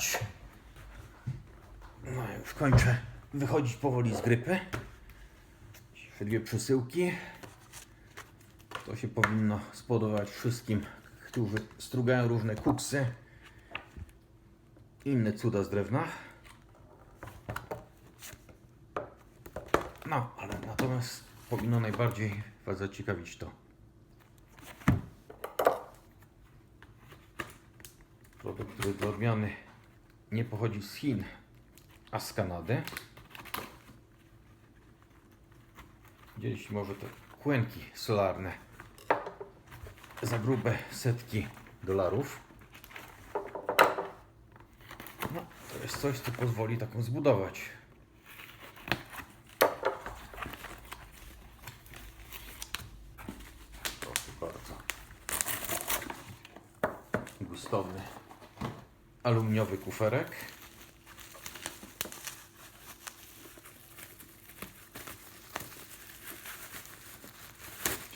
spać. No już kończę wychodzić powoli z grypy. Jeszcze dwie przesyłki. To się powinno spodobać wszystkim, którzy strugają różne kuksy. Inne cuda z drewna. No, ale natomiast powinno najbardziej Was zaciekawić to. Produkt, który do odmiany nie pochodzi z Chin, a z Kanady. Gdzieś może te kłęki solarne za grube setki dolarów. No, to jest coś, co pozwoli taką zbudować. Proszę bardzo. Gustowny aluminiowy kuferek.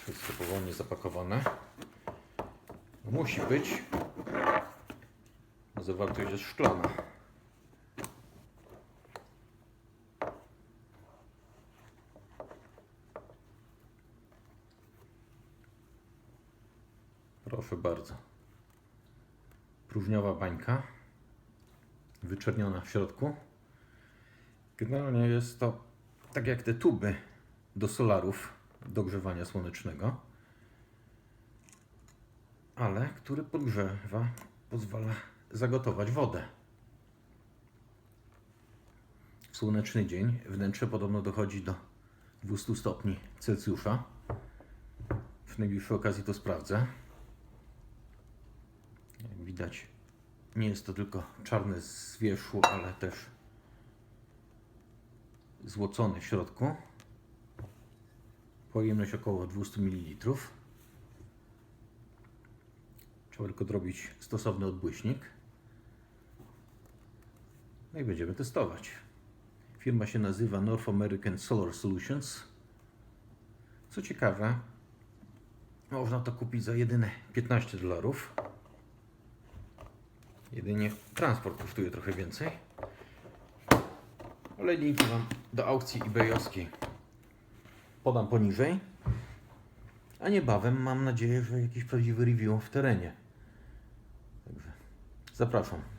Wszystko powolnie zapakowane. Musi być. Zawartość jest szklana. Proszę bardzo. Próżniowa bańka. Wyczerniona w środku. Generalnie jest to tak jak te tuby do solarów, do grzewania słonecznego. Ale który podgrzewa, pozwala zagotować wodę. W słoneczny dzień wnętrze podobno dochodzi do 200 stopni Celsjusza. W najbliższej okazji to sprawdzę. Widać, nie jest to tylko czarne z wierzchu, ale też złocone w środku. Pojemność około 200 ml. Trzeba tylko zrobić stosowny odbłyśnik. No i będziemy testować. Firma się nazywa North American Solar Solutions. Co ciekawe, można to kupić za jedyne 15 dolarów. Jedynie transport kosztuje trochę więcej. Ale linki Wam do aukcji ebayowskiej podam poniżej. A niebawem mam nadzieję, że jakiś prawdziwy review w terenie. Także zapraszam.